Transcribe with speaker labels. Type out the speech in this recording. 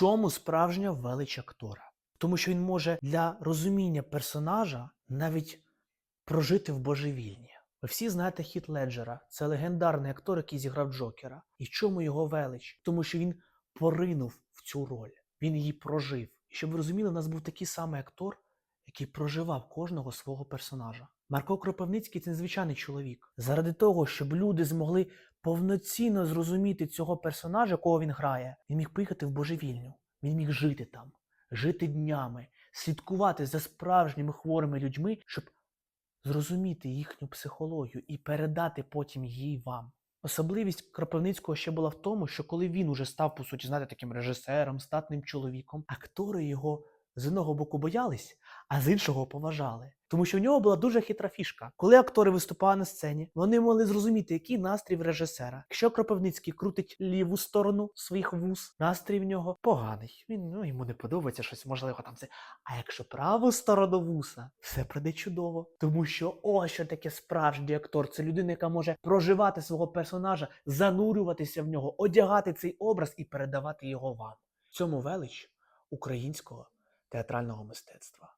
Speaker 1: чому справжня велич актора? Тому що він може для розуміння персонажа навіть прожити в божевільні. Ви всі знаєте Хіт Леджера. Це легендарний актор, який зіграв Джокера. І чому його велич? Тому що він поринув в цю роль, він її прожив. І щоб ви розуміли, у нас був такий самий актор, який проживав кожного свого персонажа. Марко Кропивницький це незвичайний чоловік. Заради того, щоб люди змогли повноцінно зрозуміти цього персонажа, кого він грає, він міг поїхати в божевільню. Він міг жити там, жити днями, слідкувати за справжніми хворими людьми, щоб зрозуміти їхню психологію і передати потім її вам. Особливість Кропивницького ще була в тому, що коли він уже став, по суті, знаєте, таким режисером, статним чоловіком, актори його з одного боку боялись, а з іншого поважали. Тому що в нього була дуже хитра фішка. Коли актори виступали на сцені, вони могли зрозуміти, який настрій в режисера. Якщо Кропивницький крутить ліву сторону своїх вуз, настрій в нього поганий. Він ну йому не подобається щось, можливо, там це. А якщо праву сторону вуса, все пройде чудово. Тому що ось що таке справжній актор. Це людина, яка може проживати свого персонажа, занурюватися в нього, одягати цей образ і передавати його вам. В цьому велич українського театрального мистецтва.